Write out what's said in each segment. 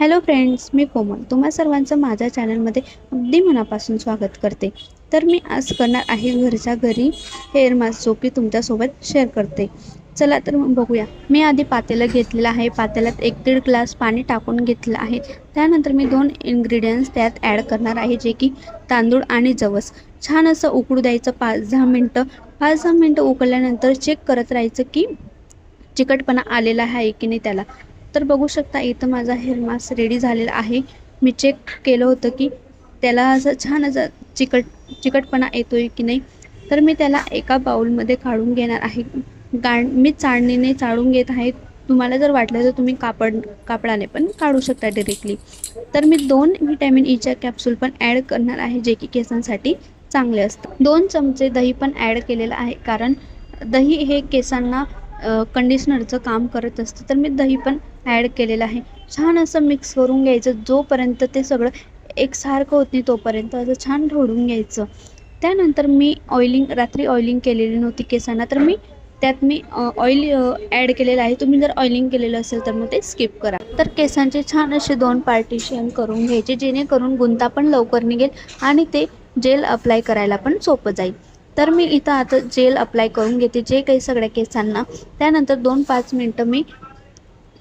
Hello friends मी कोमल. तुम्हा सर्वांचं माझ्या चॅनलमध्ये अगदी मनापासून स्वागत करते. तर मी आज करणार आहे घरच्या घरी हेअर मास्क जो की तुमच्यासोबत शेअर करते. चला तर मग बघूया. मी आधी पातेलं घेतलेलं आहे. पातेल्यात एक दीड ग्लास पाणी टाकून घेतलं आहे. त्यानंतर मी दोन इन्ग्रेडियंट्स त्यात ॲड करणार आहे जे की तांदूळ आणि जवस. छान असं उकळू द्यायचं पाच दहा मिनटं. पाच दहा मिनटं उकळल्यानंतर चेक करत राहायचं की चिकटपणा आलेला आहे की नाही त्याला. तर बघू शकता इथं माझा हेअर मास्क रेडी झालेला आहे. मी चेक केलं होतं की त्याला असं छान असं चिकट चिकटपणा येतो आहे की नाही. तर मी त्याला एका बाउलमध्ये काढून घेणार आहे. गाण मी चाळणीने चाळून घेत आहे. तुम्हाला जर वाटलं तर तुम्ही कापड कापडाने पण काढू शकता डिरेक्टली तर मी दोन व्हिटॅमिन ईच्या कॅप्सूल पण ॲड करणार आहे जे की केसांसाठी चांगले असतं दोन चमचे दही पण ॲड केलेलं आहे कारण दही हे केसांना कंडिशनरचं काम करत असतं. तर मी दही पण ॲड केलेलं आहे. छान असं मिक्स करून घ्यायचं. जोपर्यंत ते सगळं एकसारखं होत नाही तोपर्यंत असं छान ढोळून घ्यायचं. त्यानंतर मी ऑइलिंग रात्री ऑइलिंग केलेली नव्हती केसांना. तर मी त्यात मी ऑइल ॲड केलेलं आहे. तुम्ही जर ऑइलिंग केलेलं असेल तर मग ते स्किप करा. तर केसांचे छान असे दोन पार्टिशन करून घ्यायचे जेणेकरून गुंता पण लवकर निघेल आणि ते जेल अप्लाय करायला पण सोपं जाईल. तर मी इथं आता जेल अप्लाय करून घेते जे काही सगळ्या केसांना. त्यानंतर दोन पाच मिनटं मी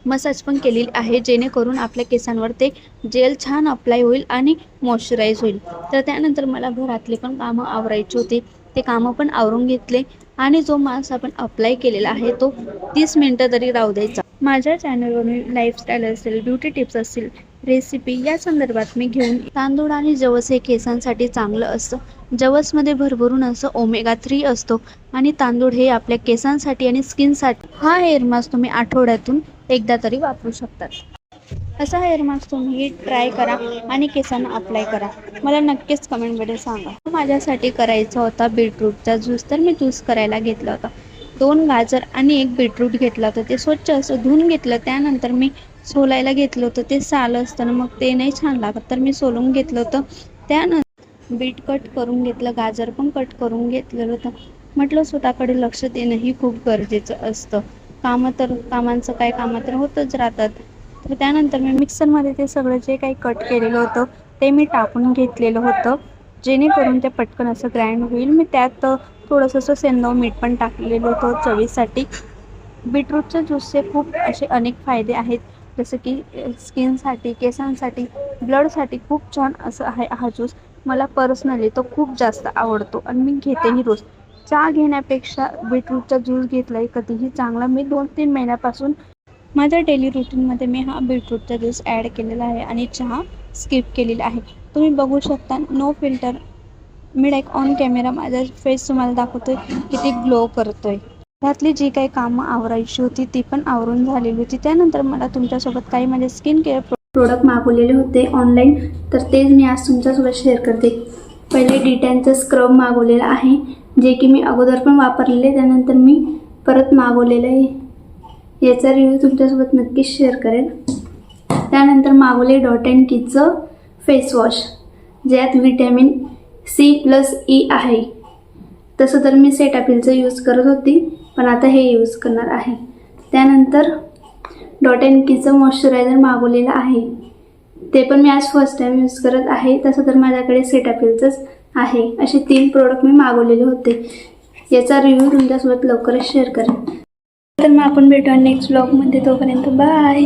मसाज पण केलेली आहे जेणेकरून आपल्या केसांवर ते जेल छान अप्लाय होईल आणि मॉइश्चराईज होईल. तर त्यानंतर मला घरातले पण कामं आवरायचे होते. ते कामं पण आवरून घेतले आणि जो मास्क आपण अप्लाय केलेला आहे तो तीस मिनटं तरी राहू द्यायचा. माझ्या चॅनलवर मी लाईफस्टाईल असेल ब्युटी टिप्स असतील रेसिपी या संदर्भात मी घेऊन तांदूळ आणि जवस हे केसांसाठी चांगलं असतं. जवसमध्ये भरभरून असं ओमेगा थ्री असतो आणि तांदूळ हे आपल्या केसांसाठी आणि स्किनसाठी हा हेअर मास्क तुम्ही आठवड्यातून एकदा तरी वापरू शकतात. असा हेअर मास्क तुम्ही ट्राय करा आणि केसांना अप्लाय करा. मला नक्कीच कमेंटमध्ये सांगा. माझ्यासाठी करायचा होता बीटरूटचा ज्यूस तर मी ज्यूस करायला घेतला होता. दोन गाजर आणि एक बीटरूट घेतलं होतं. ते स्वच्छ असं धुवून घेतलं. त्यानंतर मी सोलायला घेतलं होतं. ते साल असताना मग ते नाही छान लागत तर मी सोलून घेतलं होतं. त्यानंतर बीट कट करून घेतलं गाजर पण कट करून घेतलेलं होतं. म्हटलं स्वतःकडे लक्ष देणं ही खूप गरजेचं असतं. कामं तर कामांचं काय कामं तर होतच राहतात. तर त्यानंतर मी मिक्सरमध्ये ते सगळं जे काही कट केलेलं होतं ते मी टाकून घेतलेलं होतं. जेणेकरून ते पटकन असं ग्राइंड होईल. मी त्यात थोडंसं असं सेंदव मीठ पण टाकलेलं होतं चवीसाठी. बीटरूटच्या ज्यूसचे खूप असे अनेक फायदे आहेत. जसं की स्किनसाठी केसांसाठी ब्लडसाठी खूप छान असं आहे हा ज्यूस. मला पर्सनली तो खूप जास्त आवडतो आणि मी घेतेही रोज. चहा घेण्यापेक्षा बीटरूटचा ज्यूस घेतला आहे कधीही चांगला. मी दोन तीन महिन्यापासून माझ्या डेली रुटीनमध्ये मी हा बीटरूटचा ज्यूस ॲड केलेला आहे आणि चहा स्किप केलेला आहे. तुम्ही बघू शकता नो फिल्टर मी लाईक ऑन कॅमेरा माझा फेस तुम्हाला दाखवतोय किती ग्लो करतोय. घरातली जी काही कामं आवरायची होती ती पण आवरून झालेली होती. त्यानंतर मला तुमच्यासोबत काही माझे स्किन केअर प्रोडक्ट मागवलेले होते ऑनलाईन तर तेच मी आज तुमच्यासोबत शेअर करते. पहिले डिटॅनचं स्क्रब मागवलेलं आहे जे की मी अगोदर पण वापरलेले. त्यानंतर मी परत मागवलेलं आहे. याचा रिव्ह्यू तुमच्यासोबत नक्कीच शेअर करेन त्यानंतर मागवले डॉट अँड किचं फेस वॉश ज्यात व्हिटॅमिन सी प्लस ई आहे. तसं तर मी सेटाफिलचं यूज करत होती पण आता हे यूज करणार आहे. त्यानंतर डॉट अँड कीचं मॉइश्चरायझर मागवलेलं आहे. ते पण मी आज फर्स्ट टाईम यूज करत आहे तसं तर माझ्याकडे सेटाफिलचंच आहे. असे तीन प्रोडक्ट मी मागवलेले होते. याचा रिव्ह्यू तुमच्यासोबत लवकरच शेअर करेन. तर मग आपण भेटूया नेक्स्ट ब्लॉगमध्ये तोपर्यंत बाय